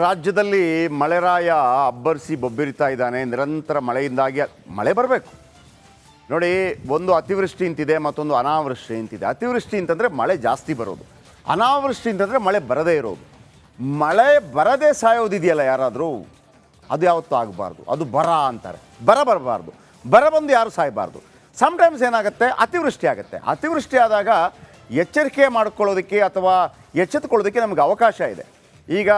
ರಾಜ್ಯದಲ್ಲಿ ಮಳೆರಾಯ ಅಬ್ಬರಿಸಿ ಬೊಬ್ಬಿರಿತಾ ಇದ್ದಾನೆ. ನಿರಂತರ ಮಳೆಯಿಂದಾಗಿ ಮಳೆ ಬರಬೇಕು. ನೋಡಿ, ಒಂದು ಅತಿವೃಷ್ಟಿ ಅಂತಿದೆ, ಮತ್ತೊಂದು ಅನಾವೃಷ್ಟಿ ಅಂತಿದೆ. ಅತಿವೃಷ್ಟಿ ಅಂತಂದರೆ ಮಳೆ ಜಾಸ್ತಿ ಬರೋದು. ಅನಾವೃಷ್ಟಿ ಅಂತಂದರೆ ಮಳೆ ಬರದೇ ಇರೋದು. ಮಳೆ ಬರದೇ ಸಾಯೋದಿದೆಯಲ್ಲ ಯಾರಾದರೂ? ಅದು ಯಾವತ್ತೂ ಆಗಬಾರ್ದು. ಅದು ಬರ ಅಂತಾರೆ. ಬರ ಬರಬಾರ್ದು. ಬರ ಬಂದು ಯಾರು ಸಾಯಬಾರ್ದು? ಸಮ್ಟೈಮ್ಸ್ ಏನಾಗುತ್ತೆ? ಅತಿವೃಷ್ಟಿ ಆಗುತ್ತೆ. ಅತಿವೃಷ್ಟಿ ಆದಾಗ ಎಚ್ಚರಿಕೆ ಮಾಡ್ಕೊಳ್ಳೋದಕ್ಕೆ ಅಥವಾ ಎಚ್ಚೆತ್ತುಕೊಳ್ಳೋದಕ್ಕೆ ನಮಗೆ ಅವಕಾಶ ಇದೆ. ಈಗ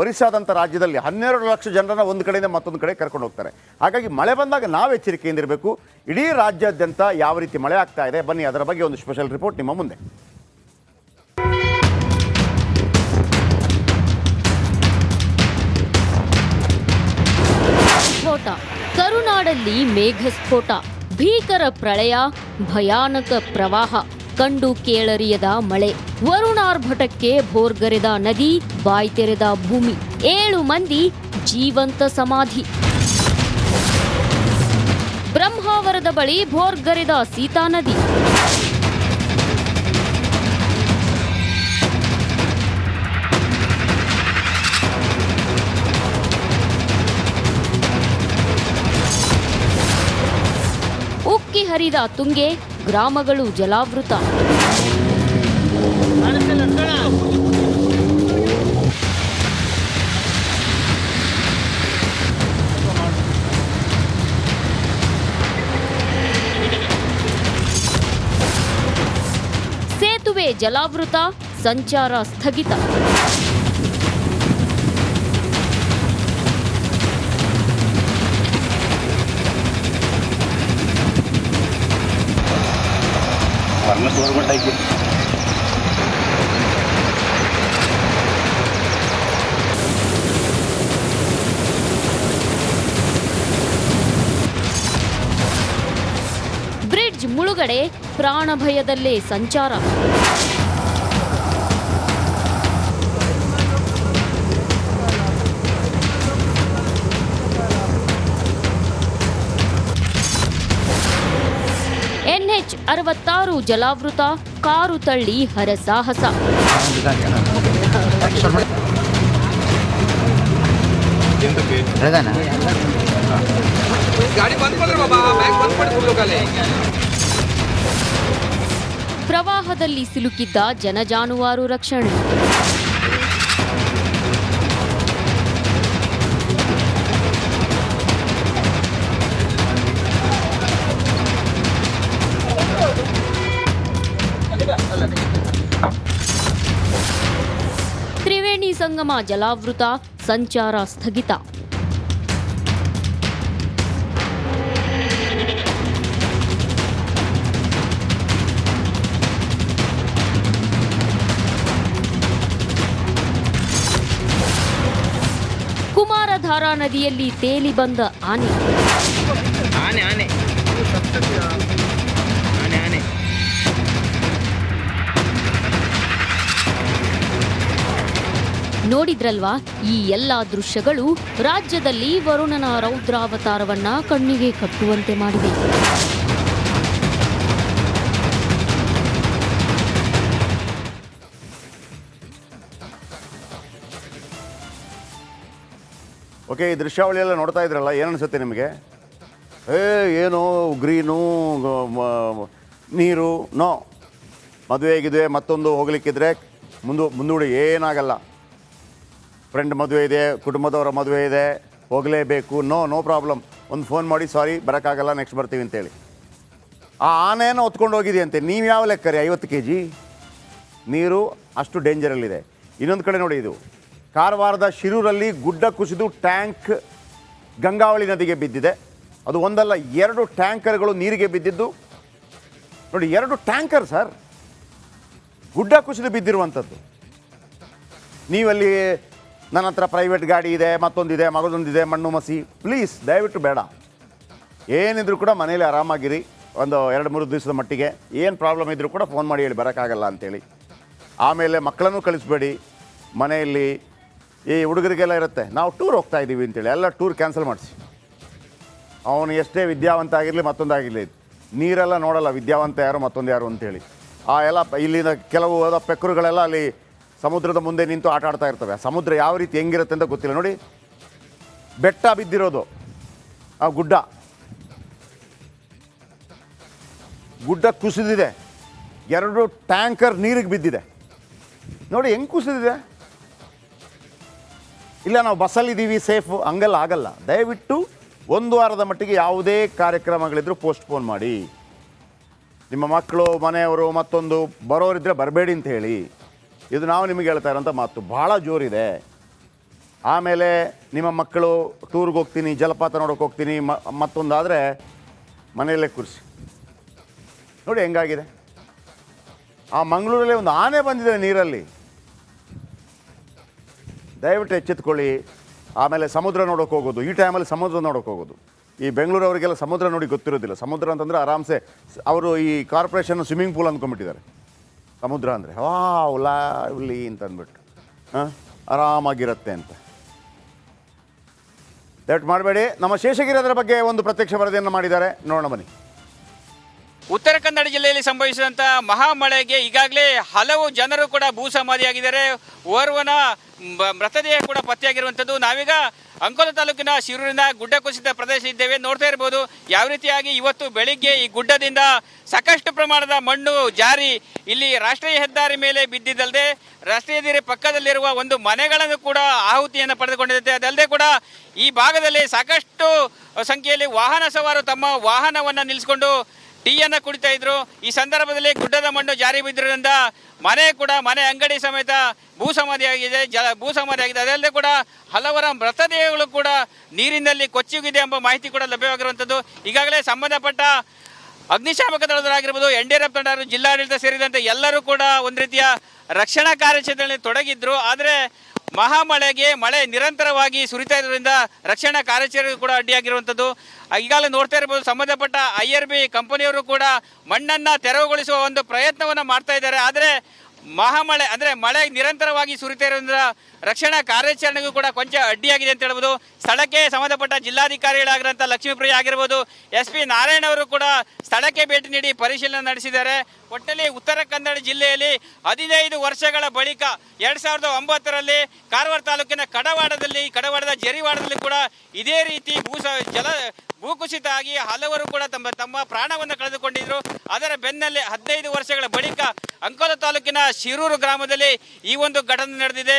ಒರಿಸ್ಸಾದಂಥ ರಾಜ್ಯದಲ್ಲಿ ಹನ್ನೆರಡು ಲಕ್ಷ ಜನರನ್ನ ಒಂದು ಕಡೆಯಿಂದ ಮತ್ತೊಂದು ಕಡೆ ಕರ್ಕೊಂಡು ಹೋಗ್ತಾರೆ. ಹಾಗಾಗಿ ಮಳೆ ಬಂದಾಗ ನಾವು ಎಚ್ಚರಿಕೆಯಿಂದ ಇರಬೇಕು. ಇಡೀ ರಾಜ್ಯಾದ್ಯಂತ ಯಾವ ರೀತಿ ಮಳೆ ಆಗ್ತಾ ಇದೆ? ಬನ್ನಿ, ಅದರ ಬಗ್ಗೆ ಒಂದು ಸ್ಪೆಷಲ್ ರಿಪೋರ್ಟ್ ನಿಮ್ಮ ಮುಂದೆ. ಸ್ಫೋಟ. ಕರುನಾಡಲ್ಲಿ ಮೇಘ ಸ್ಫೋಟ ಭೀಕರ ಪ್ರಳಯ, ಭಯಾನಕ ಪ್ರವಾಹ. ಕಂಡು ಕೇಳರಿಯದ ಮಳೆ. ವರುಣಾರ್ಭಟಕ್ಕೆ ಭೋರ್ಗರೆದ ನದಿ, ಬಾಯ್ತೆರೆದ ಭೂಮಿ. ಏಳು ಮಂದಿ ಜೀವಂತ ಸಮಾಧಿ. ಬ್ರಹ್ಮಾವರದ ಬಳಿ ಭೋರ್ಗರೆದ ಸೀತಾ ನದಿ. ಹರಿದ ತುಂಗೆ ಗ್ರಾಮಗಳು ಜಲಾವೃತ. ಸೇತುವೆ ಜಲಾವೃತ ಸಂಚಾರ ಸ್ಥಗಿತ. ಬ್ರಿಡ್ಜ್ ಮುಳುಗಡೆ ಪ್ರಾಣ ಭಯದಲ್ಲೇ ಸಂಚಾರ. ಅರವತ್ತಾರು ಜಲಾವೃತ ಕಾರು ತಳ್ಳಿ ಹರಸಾಹಸ ಪ್ರವಾಹದಲ್ಲಿ ಸಿಲುಕಿದ್ದ ಜನಜಾನುವಾರು ರಕ್ಷಣೆ. ಸಂಗಮ ಜಲಾವೃತ ಸಂಚಾರ ಸ್ಥಗಿತ. ಕುಮಾರಧಾರಾ ನದಿಯಲ್ಲಿ ತೇಲಿ ಬಂದ ಆನೆ. ಆನೆ ಆನೆ. ನೋಡಿದ್ರಲ್ವಾ? ಈ ಎಲ್ಲ ದೃಶ್ಯಗಳು ರಾಜ್ಯದಲ್ಲಿ ವರುಣನ ರೌದ್ರಾವತಾರವನ್ನ ಕಣ್ಣಿಗೆ ಕಟ್ಟುವಂತೆ ಮಾಡಿದೆ ಓಕೆ, ಈ ದೃಶ್ಯಾವಳಿ ಎಲ್ಲ ನೋಡ್ತಾ ಇದ್ರಲ್ಲ ಏನು ನಿಮಗೆ? ಏ, ಏನು, ಗ್ರೀನು ನೀರು, ನೋ. ಮದುವೆ ಮತ್ತೊಂದು ಹೋಗ್ಲಿಕ್ಕಿದ್ರೆ, ಮುಂದು, ಮುಂದೂಡಿ ಏನಾಗಲ್ಲ. ಫ್ರೆಂಡ್ ಮದುವೆ ಇದೆ, ಕುಟುಂಬದವರ ಮದುವೆ ಇದೆ, ಹೋಗಲೇಬೇಕು. ನೋ ನೋ ಪ್ರಾಬ್ಲಮ್ ಒಂದು ಫೋನ್ ಮಾಡಿ ಸಾರಿ ಬರೋಕ್ಕಾಗಲ್ಲ ನೆಕ್ಸ್ಟ್ ಬರ್ತೀವಿ ಅಂತೇಳಿ. ಆ ಆನೆಯನ್ನು ಹೊತ್ಕೊಂಡು ಹೋಗಿದೆಯಂತೆ. ನೀವು ಯಾವ ಲೆಕ್ಕ ರೀ ಐವತ್ತು ಕೆ ಜಿ ನೀರು ಅಷ್ಟು ಡೇಂಜರಲ್ಲಿದೆ ಇನ್ನೊಂದು ಕಡೆ ನೋಡಿ ಇದು. ಕಾರವಾರದ ಶಿರೂರಲ್ಲಿ ಗುಡ್ಡ ಕುಸಿದು ಟ್ಯಾಂಕ್ ಗಂಗಾವಳಿ ನದಿಗೆ ಬಿದ್ದಿದೆ. ಅದು ಒಂದಲ್ಲ, ಎರಡು ಟ್ಯಾಂಕರ್ಗಳು ನೀರಿಗೆ ಬಿದ್ದಿದ್ದು. ನೋಡಿ, ಎರಡು ಟ್ಯಾಂಕರ್ ಸರ್. ಗುಡ್ಡ ಕುಸಿದು ಬಿದ್ದಿರುವಂಥದ್ದು. ನೀವಲ್ಲಿ ನನ್ನ ಹತ್ರ ಪ್ರೈವೇಟ್ ಗಾಡಿ ಇದೆ, ಮತ್ತೊಂದಿದೆ, ಮಗದೊಂದಿದೆ, ಮಣ್ಣು ಮಸಿ. ಪ್ಲೀಸ್ ದಯವಿಟ್ಟು ಬೇಡ. ಏನಿದ್ರು ಕೂಡ ಮನೇಲಿ ಆರಾಮಾಗಿರಿ. ಒಂದು ಎರಡು ಮೂರು ದಿವಸದ ಮಟ್ಟಿಗೆ. ಏನು ಪ್ರಾಬ್ಲಮ್ ಇದ್ದರೂ ಕೂಡ ಫೋನ್ ಮಾಡಿ ಹೇಳಿ, ಬರೋಕ್ಕಾಗಲ್ಲ ಅಂತೇಳಿ. ಆಮೇಲೆ ಮಕ್ಕಳನ್ನು ಕಳಿಸ್ಬೇಡಿ. ಮನೆಯಲ್ಲಿ ಈ ಹುಡುಗರಿಗೆಲ್ಲ ಇರುತ್ತೆ. ನಾವು ಟೂರ್ ಹೋಗ್ತಾ ಇದ್ದೀವಿ ಅಂತೇಳಿ. ಎಲ್ಲ ಟೂರ್ ಕ್ಯಾನ್ಸಲ್ ಮಾಡಿಸಿ. ಅವನು ಎಷ್ಟೇ ವಿದ್ಯಾವಂತ ಆಗಿರಲಿ, ಮತ್ತೊಂದಾಗಿರಲಿ. ನೀರೆಲ್ಲ ನೋಡಲ್ಲ, ವಿದ್ಯಾವಂತ ಯಾರು, ಮತ್ತೊಂದು ಯಾರು ಅಂತೇಳಿ. ಆ ಎಲ್ಲ ಇಲ್ಲಿನ ಕೆಲವು ಪೆಕ್ಕರುಗಳೆಲ್ಲ ಅಲ್ಲಿ ಸಮುದ್ರದ ಮುಂದೆ ನಿಂತು ಆಟ ಆಡ್ತಾ ಇರ್ತವೆ. ಸಮುದ್ರ ಯಾವ ರೀತಿ ಹೆಂಗಿರುತ್ತೆ ಅಂತ ಗೊತ್ತಿಲ್ಲ. ನೋಡಿ, ಬೆಟ್ಟ ಬಿದ್ದಿರೋದು. ಆ ಗುಡ್ಡ. ಗುಡ್ಡ ಕುಸಿದಿದೆ. ಎರಡು ಟ್ಯಾಂಕರ್ ನೀರಿಗೆ ಬಿದ್ದಿದೆ. ನೋಡಿ, ಹೆಂಗೆ ಕುಸಿದಿದೆ? ಇಲ್ಲ, ನಾವು ಬಸ್ಸಲ್ಲಿದ್ದೀವಿ ಸೇಫು, ಹಂಗೆಲ್ಲ ಆಗಲ್ಲ. ದಯವಿಟ್ಟು ಒಂದು ವಾರದ ಮಟ್ಟಿಗೆ ಯಾವುದೇ ಕಾರ್ಯಕ್ರಮಗಳಿದ್ರೂ ಪೋಸ್ಟ್ಪೋನ್ ಮಾಡಿ. ನಿಮ್ಮ ಮಕ್ಕಳು, ಮನೆಯವರು, ಮತ್ತೊಂದು ಬರೋರಿದ್ದರೆ ಬರಬೇಡಿ ಅಂತ ಹೇಳಿ. ಇದು ನಾವು ನಿಮಗೆ ಹೇಳ್ತಾ ಇರೋಂಥ ಮಾತು. ಭಾಳ ಜೋರಿದೆ. ಆಮೇಲೆ ನಿಮ್ಮ ಮಕ್ಕಳು ಟೂರ್ಗೆ ಹೋಗ್ತೀನಿ, ಜಲಪಾತ ನೋಡೋಕೆ ಹೋಗ್ತೀನಿ ಮತ್ತೊಂದಾದರೆ ಮನೆಯಲ್ಲೇ ಕೂರಿಸಿ. ನೋಡಿ ಹೆಂಗಾಗಿದೆ. ಆ ಮಂಗಳೂರಲ್ಲಿ ಒಂದು ಆನೆ ಬಂದಿದೆ ನೀರಲ್ಲಿ. ದಯವಿಟ್ಟು ಎಚ್ಚೆತ್ಕೊಳ್ಳಿ. ಆಮೇಲೆ ಸಮುದ್ರ ನೋಡೋಕೆ ಹೋಗೋದು. ಈ ಟೈಮಲ್ಲಿ ಸಮುದ್ರ ನೋಡೋಕೆ ಹೋಗೋದು. ಈ ಬೆಂಗಳೂರು ಅವರಿಗೆಲ್ಲ ಸಮುದ್ರ ನೋಡಿ ಗೊತ್ತಿರೋದಿಲ್ಲ. ಸಮುದ್ರ ಅಂತಂದರೆ ಆರಾಮ್ಸೆ ಅವರು ಈ ಕಾರ್ಪೊರೇಷನ್ ಸ್ವಿಮ್ಮಿಂಗ್ ಪೂಲ್ ಅಂದ್ಕೊಂಡ್ಬಿಟ್ಟಿದ್ದಾರೆ. ಸಮುದ್ರ ಅಂದರೆ ವಾ ಉಲಾ ಉಲಿ ಅಂತ ಅಂದ್ಬಿಟ್ಟು. ಹಾಂ? ಆರಾಮಾಗಿರುತ್ತೆ ಅಂತ. ದಟ್ ಮಾಡಬೇಡಿ. ನಮ್ಮ ಶೇಷಗಿರಿ ಅದರ ಬಗ್ಗೆ ಒಂದು ಪ್ರತ್ಯಕ್ಷ ವರದಿಯನ್ನು ಮಾಡಿದ್ದಾರೆ. ನೋಡೋಣ ಬನ್ನಿ. ಉತ್ತರ ಕನ್ನಡ ಜಿಲ್ಲೆಯಲ್ಲಿ ಸಂಭವಿಸಿದಂತಹ ಮಹಾಮಳೆಗೆ ಈಗಾಗಲೇ ಹಲವು ಜನರು ಕೂಡ ಭೂ ಸಮಾಧಿಯಾಗಿದ್ದಾರೆ ಓರ್ವನ ಮೃತದೇಹ ಕೂಡ ಪತ್ತೆಯಾಗಿರುವಂಥದ್ದು ನಾವೀಗ ಅಂಕೋಲ ತಾಲೂಕಿನ ಶಿರೂರಿನ ಗುಡ್ಡ ಕುಸಿತ ಪ್ರದೇಶ ಇದ್ದೇವೆ. ನೋಡ್ತಾ ಇರ್ಬೋದು ಯಾವ ರೀತಿಯಾಗಿ ಇವತ್ತು ಬೆಳಿಗ್ಗೆ ಈ ಗುಡ್ಡದಿಂದ ಸಾಕಷ್ಟು ಪ್ರಮಾಣದ ಮಣ್ಣು ಜಾರಿ ಇಲ್ಲಿ ರಾಷ್ಟ್ರೀಯ ಹೆದ್ದಾರಿ ಮೇಲೆ ಬಿದ್ದಿದ್ದಲ್ಲದೆ ರಾಷ್ಟ್ರೀಯ ಹೆದ್ದಾರಿ ಪಕ್ಕದಲ್ಲಿರುವ ಒಂದು ಮನೆಗಳನ್ನು ಕೂಡ ಆಹುತಿಯನ್ನು ಪಡೆದುಕೊಂಡಿದೆ. ಅದಲ್ಲದೆ ಕೂಡ ಈ ಭಾಗದಲ್ಲಿ ಸಾಕಷ್ಟು ಸಂಖ್ಯೆಯಲ್ಲಿ ವಾಹನ ಸವಾರು ತಮ್ಮ ವಾಹನವನ್ನು ನಿಲ್ಲಿಸಿಕೊಂಡು ಟೀಯನ್ನು ಕುಡಿತಾ ಇದ್ರು. ಈ ಸಂದರ್ಭದಲ್ಲಿ ಗುಡ್ಡದ ಮಣ್ಣು ಜಾರಿ ಬಿದ್ದಿರೋದ್ರಿಂದ ಮನೆ ಕೂಡ, ಮನೆ ಅಂಗಡಿ ಸಮೇತ ಭೂ ಸಮಾಧಿಯಾಗಿದೆ ಜ ಭೂ ಸಮಾಧಿಯಾಗಿದೆ ಅದಲ್ಲದೆ ಕೂಡ ಹಲವರ ಮೃತದೇಹಗಳು ಕೂಡ ನೀರಿನಲ್ಲಿ ಕೊಚ್ಚಿಗಿದೆ ಎಂಬ ಮಾಹಿತಿ ಕೂಡ ಲಭ್ಯವಾಗಿರುವಂಥದ್ದು. ಈಗಾಗಲೇ ಸಂಬಂಧಪಟ್ಟ ಅಗ್ನಿಶಾಮಕ ದಳದವರಾಗಿರ್ಬೋದು ಎನ್ ಡಿ ಆರ್ ಎಫ್ ಜಿಲ್ಲಾಡಳಿತ ಸೇರಿದಂತೆ ಎಲ್ಲರೂ ಕೂಡ ಒಂದು ರೀತಿಯ ರಕ್ಷಣಾ ಕಾರ್ಯಾಚರಣೆಯಲ್ಲಿ ತೊಡಗಿದ್ರು. ಆದರೆ ಮಹಾಮಳೆಗೆ ಮಳೆ ನಿರಂತರವಾಗಿ ಸುರಿತಾ ಇರೋದ್ರಿಂದ ರಕ್ಷಣಾ ಕಾರ್ಯಾಚರಣೆ ಕೂಡ ಅಡ್ಡಿಯಾಗಿರುವಂಥದ್ದು. ಈಗಾಗಲೇ ನೋಡ್ತಾ ಇರ್ಬೋದು, ಸಂಬಂಧಪಟ್ಟ ಐ ಆರ್ ಬಿ ಕಂಪನಿಯವರು ಕೂಡ ಮಣ್ಣನ್ನು ತೆರವುಗೊಳಿಸುವ ಒಂದು ಪ್ರಯತ್ನವನ್ನು ಮಾಡ್ತಾ ಇದ್ದಾರೆ. ಆದರೆ ಮಹಾಮಳೆ ಅಂದರೆ ಮಳೆ ನಿರಂತರವಾಗಿ ಸುರಿತಾ ಇರೋದ್ರಿಂದ ರಕ್ಷಣಾ ಕಾರ್ಯಾಚರಣೆಗೂ ಕೂಡ ಕೊಂಚ ಅಡ್ಡಿಯಾಗಿದೆ ಅಂತ ಹೇಳ್ಬೋದು. ಸ್ಥಳಕ್ಕೆ ಸಂಬಂಧಪಟ್ಟ ಜಿಲ್ಲಾಧಿಕಾರಿಗಳಾಗಿರುವಂಥ ಲಕ್ಷ್ಮೀಪ್ರಿಯ ಆಗಿರ್ಬೋದು. ಎಸ್ ಪಿ ನಾರಾಯಣ ಅವರು ಕೂಡ ಸ್ಥಳಕ್ಕೆ ಭೇಟಿ ನೀಡಿ ಪರಿಶೀಲನೆ ನಡೆಸಿದ್ದಾರೆ. ಒಟ್ಟಲ್ಲಿ ಉತ್ತರ ಕನ್ನಡ ಜಿಲ್ಲೆಯಲ್ಲಿ ಹದಿನೈದು ವರ್ಷಗಳ ಬಳಿಕ ಎರಡ್ ಸಾವಿರದ ಒಂಬತ್ತರಲ್ಲಿ ಕಾರವಾರ ತಾಲೂಕಿನ ಕಡವಾಡದಲ್ಲಿ, ಕಡವಾಡದ ಜರಿವಾಡದಲ್ಲಿ ಕೂಡ ಇದೇ ರೀತಿ ಭೂ ಸ- ಜಲ ಭೂಕುಸಿತ ಆಗಿ ಹಲವರು ಕೂಡ ತಮ್ಮ ತಮ್ಮ ಪ್ರಾಣವನ್ನು ಕಳೆದುಕೊಂಡಿದ್ರು. ಅದರ ಬೆನ್ನಲ್ಲೇ ಹದಿನೈದು ವರ್ಷಗಳ ಬಳಿಕ ಅಂಕೋಲ ತಾಲೂಕಿನ ಶಿರೂರು ಗ್ರಾಮದಲ್ಲಿ ಈ ಒಂದು ಘಟನೆ ನಡೆದಿದೆ.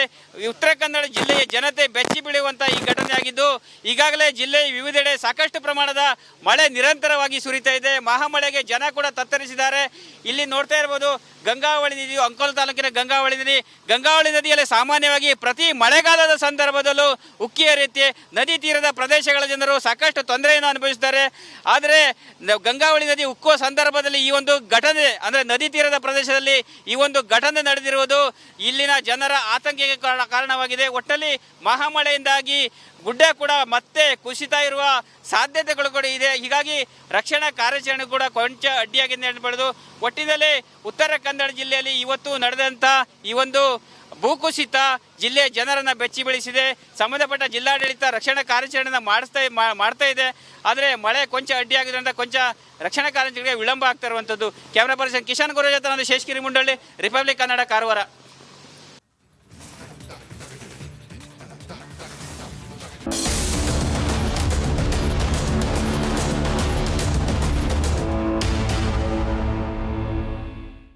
ಉತ್ತರ ಕನ್ನಡ ಜಿಲ್ಲೆಯ ಜನತೆ ಬೆಚ್ಚಿ ಬೀಳುವಂತಹ ಈ ಘಟನೆ ಆಗಿದ್ದು, ಈಗಾಗಲೇ ಜಿಲ್ಲೆಯ ವಿವಿಧೆಡೆ ಸಾಕಷ್ಟು ಪ್ರಮಾಣದ ಮಳೆ ನಿರಂತರವಾಗಿ ಸುರಿತಾ ಇದೆ. ಮಹಾಮಳೆಗೆ ಜನ ಕೂಡ ತತ್ತರಿಸಿದ್ದಾರೆ. ಇಲ್ಲಿ ನೋಡ್ತಾ ಇರ್ಬೋದು, ಗಂಗಾವಳಿ ನದಿಯು ಅಂಕೋಲ ತಾಲೂಕಿನ ಗಂಗಾವಳಿ ನದಿ. ಗಂಗಾವಳಿ ನದಿಯಲ್ಲಿ ಸಾಮಾನ್ಯವಾಗಿ ಪ್ರತಿ ಮಳೆಗಾಲದ ಸಂದರ್ಭದಲ್ಲೂ ಉಕ್ಕಿಯ ರೀತಿ ನದಿ ತೀರದ ಪ್ರದೇಶಗಳ ಜನರು ಸಾಕಷ್ಟು ತೊಂದರೆಯನ್ನು ಅನುಭವಿಸ್ತಾರೆ. ಆದರೆ ಗಂಗಾವಳಿ ನದಿ ಉಕ್ಕುವ ಸಂದರ್ಭದಲ್ಲಿ ಈ ಒಂದು ಘಟನೆ, ಅಂದರೆ ನದಿ ತೀರದ ಪ್ರದೇಶದಲ್ಲಿ ಈ ಒಂದು ಘಟನೆ ನಡೆದಿರುವುದು ಇಲ್ಲಿನ ಜನರ ಆತಂಕಕ್ಕೆ ಕಾರಣ- ಕಾರಣವಾಗಿದೆ. ಒಟ್ಟಲ್ಲಿ ಮಹಾಮಳೆಯಿಂದಾಗಿ ಗುಡ್ಡ ಕೂಡ ಮತ್ತೆ ಕುಸಿತ ಇರುವ ಸಾಧ್ಯತೆಗಳು ಕೂಡ ಇದೆ. ಹೀಗಾಗಿ ರಕ್ಷಣಾ ಕಾರ್ಯಾಚರಣೆ ಕೂಡ ಕೊಂಚ ಅಡ್ಡಿಯಾಗಿದೆ ಅಂತ ಒಟ್ಟಿನಲ್ಲಿ ಉತ್ತರ ಕನ್ನಡ ಜಿಲ್ಲೆಯಲ್ಲಿ ಇವತ್ತು ನಡೆದಂಥ ಈ ಒಂದು ಭೂಕುಸಿತ ಜಿಲ್ಲೆಯ ಜನರನ್ನು ಬೆಚ್ಚಿ ಬೀಳಿಸಿದೆ ಸಂಬಂಧಪಟ್ಟ ಜಿಲ್ಲಾಡಳಿತ ರಕ್ಷಣಾ ಕಾರ್ಯಾಚರಣೆಯನ್ನು ಮಾಡಿಸ್ತಾ ಮಾಡ್ತಾ ಇದೆ. ಆದರೆ ಮಳೆ ಕೊಂಚ ಅಡ್ಡಿಯಾಗಿದ್ದರಿಂದ ಕೊಂಚ ರಕ್ಷಣಾ ಕಾರ್ಯಾಚರಣೆಗೆ ವಿಳಂಬ ಆಗ್ತಾ ಇರುವಂಥದ್ದು ಕ್ಯಾಮ್ರಾ ಪರ್ಸನ್ ಕಿಶನ್ ಗುರು ಜೊತೆ ನಾನು ಮುಂಡಳ್ಳಿ, ರಿಪಬ್ಲಿಕ್ ಕನ್ನಡ ಕಾರವಾರ.